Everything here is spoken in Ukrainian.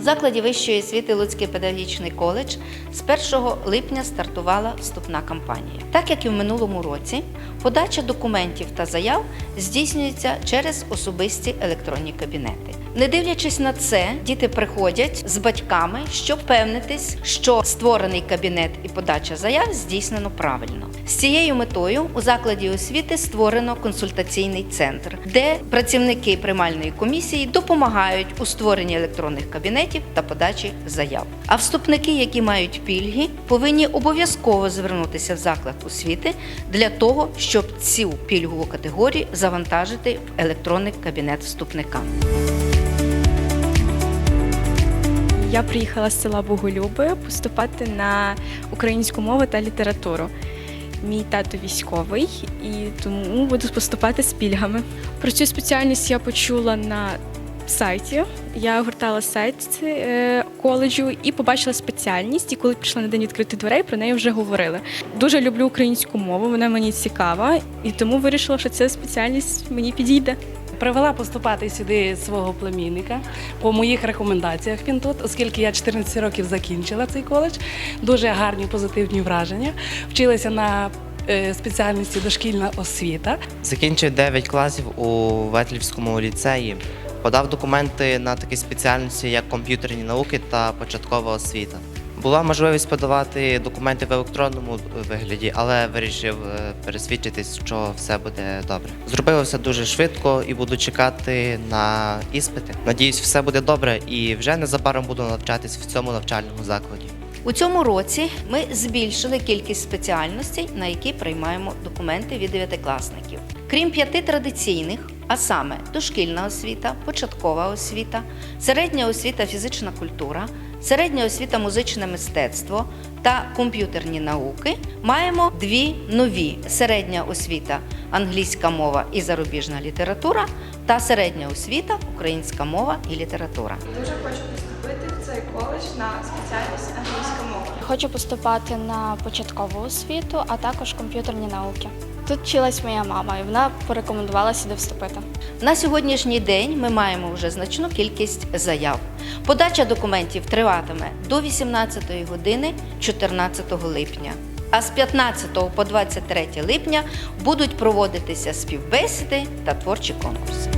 закладі вищої освіти Луцький педагогічний коледж з 1 липня стартувала вступна кампанія. Так як і в минулому році, подача документів та заяв здійснюється через особисті електронні кабінети. Не дивлячись на це, діти приходять з батьками, щоб впевнитись, що створений кабінет і подача заяв здійснено правильно. З цією метою у закладі освіти створено консультаційний центр, де працівники приймальної комісії допомагають у створенні електронних кабінетів та подачі заяв. А вступники, які мають пільги, повинні обов'язково звернутися в заклад освіти для того, щоб цю пільгову категорію завантажити в електронний кабінет вступника. Я приїхала з села Боголюби поступати на українську мову та літературу. Мій тато військовий і тому буду поступати з пільгами. Про цю спеціальність я почула на сайті. Я гортала сайт е, коледжу і побачила спеціальність. І коли прийшла на день відкритих дверей, про неї вже говорили. Дуже люблю українську мову, вона мені цікава, і тому вирішила, що ця спеціальність мені підійде. Привела поступати сюди свого племінника по моїх рекомендаціях. Він тут, оскільки я 14 років закінчила цей коледж. Дуже гарні позитивні враження. Вчилася на е, спеціальності дошкільна освіта. Закінчив 9 класів у Ветлівському ліцеї. Подав документи на такі спеціальності, як комп'ютерні науки та початкова освіта. Була можливість подавати документи в електронному вигляді, але вирішив е, пересвідчитись, що все буде добре. Зробило все дуже швидко і буду чекати на іспити. Надіюсь, все буде добре і вже незабаром буду навчатись в цьому навчальному закладі. У цьому році ми збільшили кількість спеціальностей, на які приймаємо документи від дев'ятикласників. Крім п'яти традиційних, а саме дошкільна освіта, початкова освіта, середня освіта фізична культура, середня освіта музичне мистецтво та комп'ютерні науки, маємо дві нові: середня освіта англійська мова і зарубіжна література та середня освіта українська мова і література. Дуже хочу поступити в цей коледж на спеціальність англійська мова. Хочу поступати на початкову освіту, а також комп'ютерні науки. Тут вчилась моя мама, і вона порекомендувала сюди вступити. На сьогоднішній день ми маємо вже значну кількість заяв. Подача документів триватиме до 18 години 14 липня. А з 15 по 23 липня будуть проводитися співбесіди та творчі конкурси.